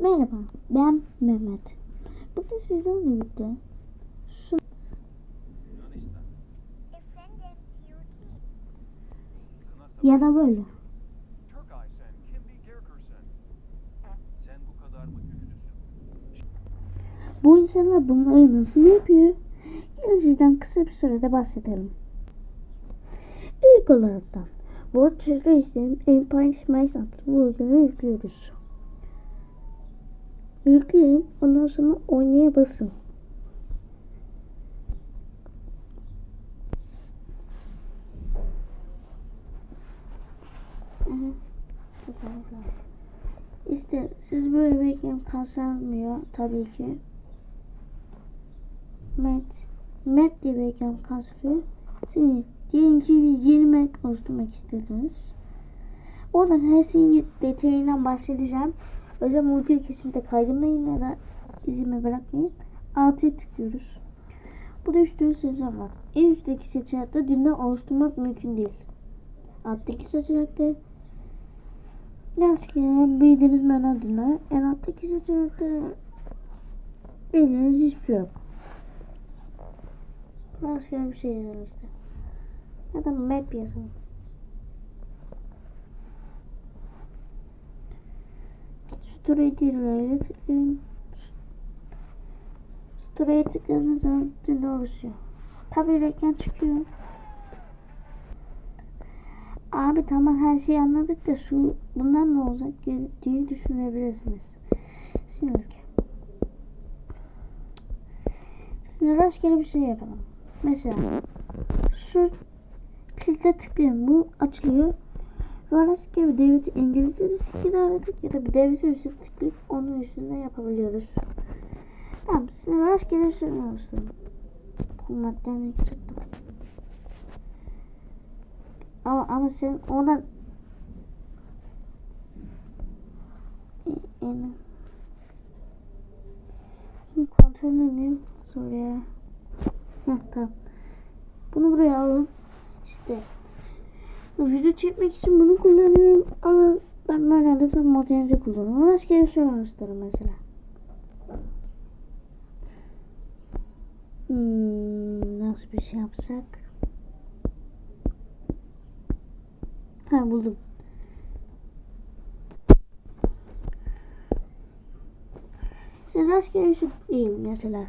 Merhaba, ben Mehmet. Bugün sizlerle birlikte sabah ya da böyle. Bu insanlar bunları nasıl yapıyor? Gelin sizden kısa bir sürede bahsedelim. İlk olaraktan World Trade Race'in Empire Smash adlı oyunu yüklüyoruz. Yükleyin, ondan sonra oynaya basın. İşte siz böyle bekleyin kasılmıyor tabii ki. Met. Met diye ekran kasılıyor. Şimdi diyelim ki bir yeni met oluşturmak istediniz. Oradan her şeyin detayından bahsedeceğim. Özel videoyu kesinlikle kaydırmayın ya da izime bırakmayın. Altıya tıklıyoruz. Burada üç tane seçenek var. En üstteki seçenekte dünden oluşturmak mümkün değil. Alttaki seçenekte rastgele bildiğiniz menü adına en alttaki seçenekte bildiğiniz hiçbir şey yok. Rastgele bir şey yazalım işte. Ya da map yazalım. Story'e tıklayın. tıklayın. Story'e tıkladığınız zaman dün oluşuyor. Tabii reklam çıkıyor. Abi tamam her şeyi anladık da şu bundan ne olacak diye düşünebilirsiniz. Sinirken. Şimdi rastgele bir şey yapalım. Mesela şu kilite tıklayın. Bu açılıyor. Rastgele bir devleti İngilizce bir şekilde aradık ya da bir devleti üstüne tıklayıp onun üstünde yapabiliyoruz. Tamam. Şimdi bir şey olsun. Bu madden çıktı. Ama, ama sen ona yani Şimdi kontrol edeyim. Soruya. Heh, tamam. Bunu buraya alın. İşte video çekmek için bunu kullanıyorum ama ben böyle de modernize kullanıyorum. Rastgele bir şey gösteririm mesela. Hmm, nasıl bir şey yapsak? Ha buldum. Size rastgele bir şey diyeyim mesela.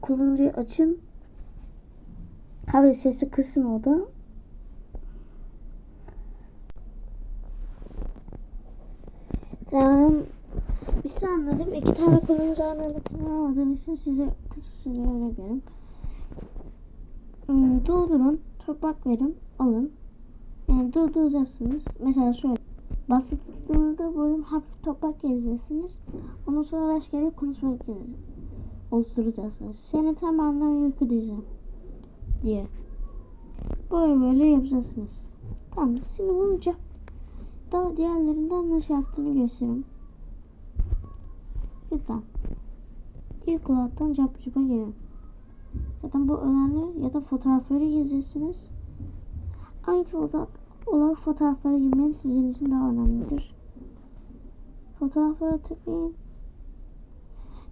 Kullanıcıyı açın. Tabii sesi kısın o da. Tamam. Şey anladım. İki tane kullanıcı anlamadığım için size kısa süre örnek verim. Hmm, doldurun. Toprak verin. Alın. Yani dolduracaksınız. Mesela şöyle. Basitliğinizde böyle hafif toprak gezeceksiniz. Ondan sonra rastgele konuşmak oluşturacaksınız. Seni tamamen yükleyeceğim diye. Böyle böyle yapacaksınız. Tamam şimdi bunu cap daha diğerlerinden nasıl yaptığını göstereyim. Lütfen. İlk olaraktan cap cupa girin. Zaten bu önemli ya da fotoğrafları gezeceksiniz. Aynı olarak, olarak fotoğraflara girmeniz sizin için daha önemlidir. Fotoğraflara tıklayın.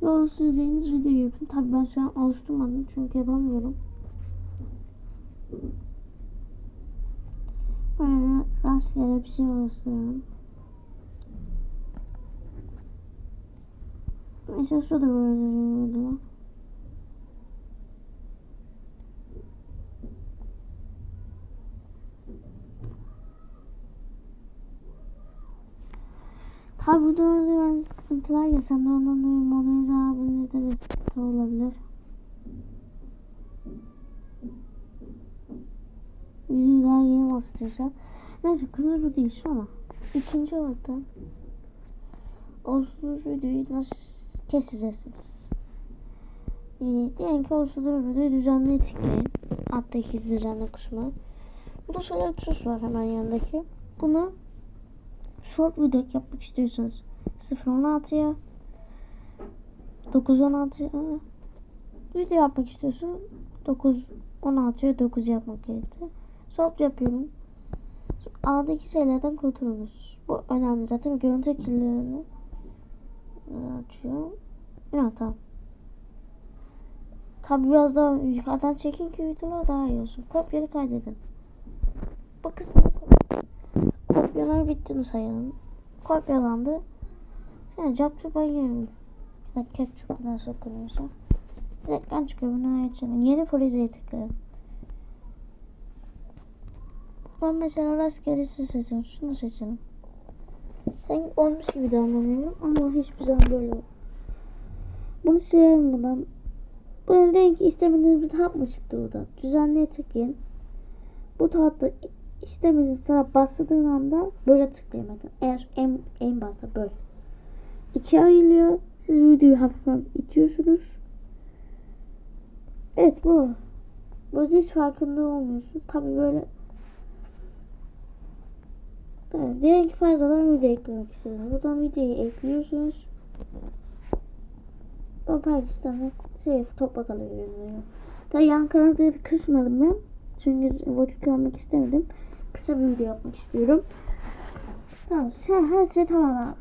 Ve oluşturacağınız videoyu yapın. Tabi ben şu an oluşturmadım çünkü yapamıyorum. Böyle rastgele bir şey oluşturuyorum. Mesela şurada böyle bir video. Tabi burada ben sıkıntılar yaşandı. Ondan dolayı modernize abimizde de sıkıntı olabilir. Videolar yeni bastıracağım. Neyse kırmızı değil şu ama. İkinci olarak da oluşturmuş videoyu nasıl keseceksiniz? Ee, diyelim ki oluşturduğunuz videoyu düzenli tıklayın. Alttaki düzenli kısmı. Burada şöyle bir tuş var hemen yanındaki. Bunu short video yapmak istiyorsanız 0.16'ya 9.16'ya video yapmak istiyorsan 9.16'ya 9 yapmak gerekiyor. Short yapıyorum. A'daki şeylerden kurtulunuz. Bu önemli zaten görüntü kirliliğini Ee, açıyor. Ya tamam. Tabi biraz daha yukarıdan çekin ki videolar daha iyi olsun. Kopyayı kaydedin. Kısmı kopyalar bittiğini sayalım. Kopyalandı. Sen capçupa girelim. Ya ketçup nasıl okunuyorsa. Reklam çıkıyor bunu açalım. Yeni projeyi tıklayalım. Ben mesela rastgele siz seçelim. Şunu seçelim. Sen olmuş gibi davranıyorum ama hiçbir zaman böyle olmuyor. Bunu silelim buradan. Bunu deyin ki istemediğiniz bir tab çıktı burada? Düzenleye tıklayın. Bu tabda istemediğiniz taraf bastığın anda böyle tıklayın. Eğer en, en başta böyle. İkiye ayrılıyor. Siz videoyu hafiften itiyorsunuz. Evet bu. Bu hiç farkında olmuyorsun. Tabi böyle Tamam. Diyelim ki fazladan video eklemek istedim. Buradan videoyu ekliyorsunuz. O Pakistan'da şey toprak alıyor. Tabi yan kanalda kısmadım ben. Çünkü vakit kalmak istemedim. Kısa bir video yapmak istiyorum. Tamam. Sen her şey tamam abi.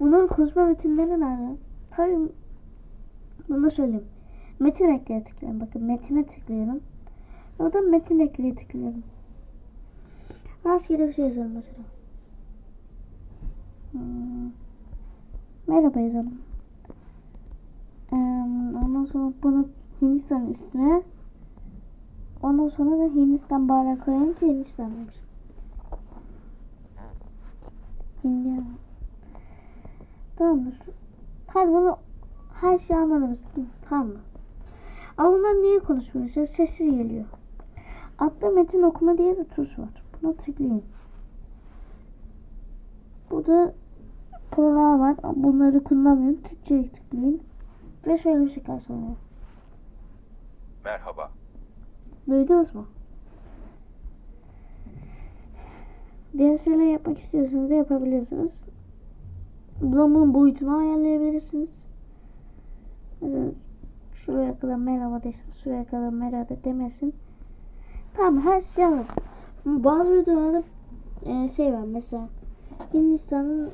Bunların konuşma metinleri nerede? Tabii bunu da söyleyeyim. Metin ekleye tıklayalım. Bakın metine tıklayalım. Orada metin ekleye tıklayalım. Rastgele bir şey yazalım mesela. Hmm. Merhaba yazalım. Ee, ondan sonra bunu Hindistan üstüne ondan sonra da Hindistan bayrağı koyalım ki Hindistan demiş. Hindistan. Tamamdır. Hadi bunu her şeyi anladınız. Tamam mı? Ama bunlar niye konuşmuyor? Sessiz geliyor. Altta metin okuma diye bir tuş var. Buna tıklayın. Burada program var. Bunları kullanmıyorum. Türkçe'ye tıklayın. Ve şöyle bir şey karşılanıyor. Merhaba. Duydunuz mu? Şeyler yapmak istiyorsanız da yapabilirsiniz. Bunun boyutunu ayarlayabilirsiniz. Mesela şuraya kadar merhaba desin, şuraya kadar merhaba demesin. Tamam her şey alın. Bazı videolarda e, şey var mesela Hindistan'ın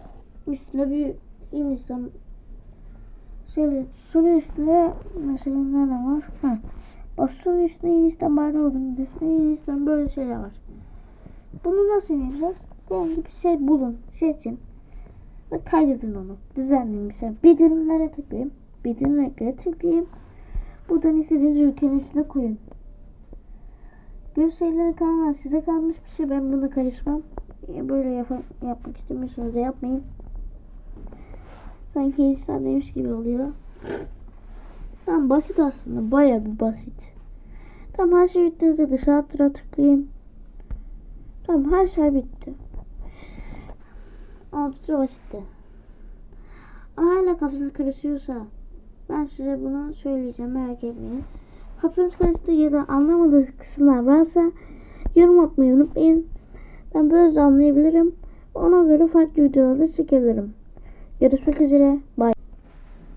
üstünde bir Hindistan şöyle şunun üstünde mesela nerede var? Ha. Bak şunun üstünde Hindistan bayrağı olduğunu üstünde Hindistan böyle şeyler var. Bunu nasıl yapacağız? Diyelim ki bir şey bulun, seçin ve kaydedin onu. Düzenleyin mesela. Bildirimlere tıklayayım. Bildirimlere tıklayayım. Buradan istediğiniz ülkenin üstüne koyun. Görselleri kalmaz. Size kalmış bir şey. Ben buna karışmam. E, Böyle yap yapmak istemiyorsanız yapmayın. Sanki insan demiş gibi oluyor. Tamam basit aslında. Baya bir basit. Tamam her şey bittiğinizde dışarı tıra tıklayayım. Tamam her şey bitti. Oldukça basitti. Ama hala kafanız karışıyorsa ben size bunu söyleyeceğim merak etmeyin. Kafanız karıştı ya da anlamadığınız kısımlar varsa yorum atmayı unutmayın. Ben böyle anlayabilirim. Ona göre farklı videolarda çekebilirim. Görüşmek üzere. Bye.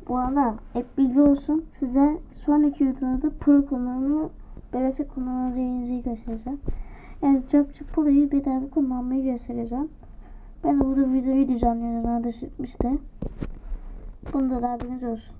Bu arada hep bilgi olsun. Size sonraki videoda pro konularını belası kullanmanızı yayınızı göstereceğim. Yani Capture Pro'yu bir daha kullanmayı göstereceğim. Ben de burada videoyu düzenliyorum. Nerede çıkmıştı. Bunda da haberiniz olsun.